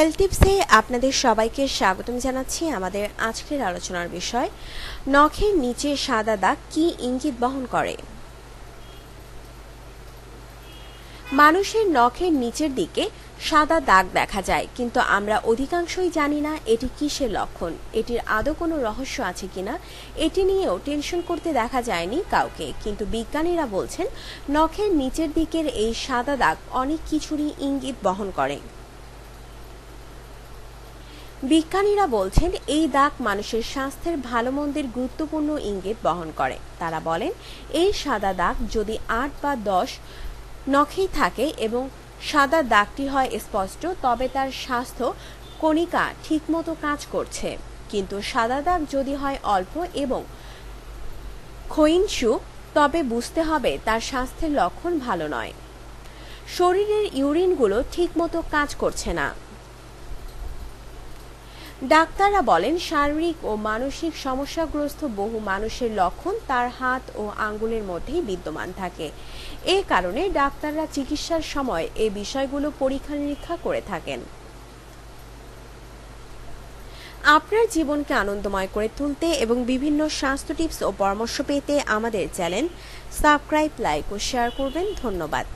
Health টিপসে আপনাদের সবাইকে স্বাগতম জানাচ্ছি আমাদের আজকের আলোচনার বিষয়, নখের নিচে সাদা দাগ কি ইঙ্গিত বহন করে? মানুষের নখের নিচের দিকে সাদা দাগ দেখা যায়, কিন্তু আমরা অধিকাংশই জানি না এটি কিসের লক্ষণ, এটির আদৌ কোনো রহস্য আছে কিনা, এটি নিয়েও টেনশন করতে দেখা যায়নি কাউকে, কিন্তু বিজ্ঞানীরা বলছেন, নখের নিচের দিকের এই সাদা দাগ অনেক কিছুরই ইঙ্গিত বহন করে। বিজ্ঞানীরা বলছেন, এই দাগ মানুষের স্বাস্থ্যের ভালো মন্দের গুরুত্বপূর্ণ ইঙ্গিত বহন করে। তারা বলেন, এই সাদা দাগ যদি আট বা দশ নখেই থাকে এবং সাদা দাগটি হয় স্পষ্ট, তবে তার স্বাস্থ্য কণিকা ঠিকমতো কাজ করছে। কিন্তু সাদা দাগ যদি হয় অল্প এবং ক্ষয়িষ্ণু, তবে বুঝতে হবে তার স্বাস্থ্যের লক্ষণ ভালো নয়। শরীরের ইউরিনগুলো ঠিকমতো কাজ করছে না। ডাক্তাররা বলেন, শারীরিক ও মানসিক সমস্যাগ্রস্ত বহু মানুষের লক্ষণ তার হাত ও আঙ্গুলের মধ্যেই বিদ্যমান থাকে। এ কারণে ডাক্তাররা চিকিৎসার সময় এই বিষয়গুলো পরীক্ষা নিরীক্ষা করে থাকেন। আপনার জীবনকে আনন্দময় করে তুলতে এবং বিভিন্ন স্বাস্থ্য টিপস ও পরামর্শ পেতে আমাদের চ্যানেল সাবস্ক্রাইব, লাইক ও শেয়ার করবেন। ধন্যবাদ।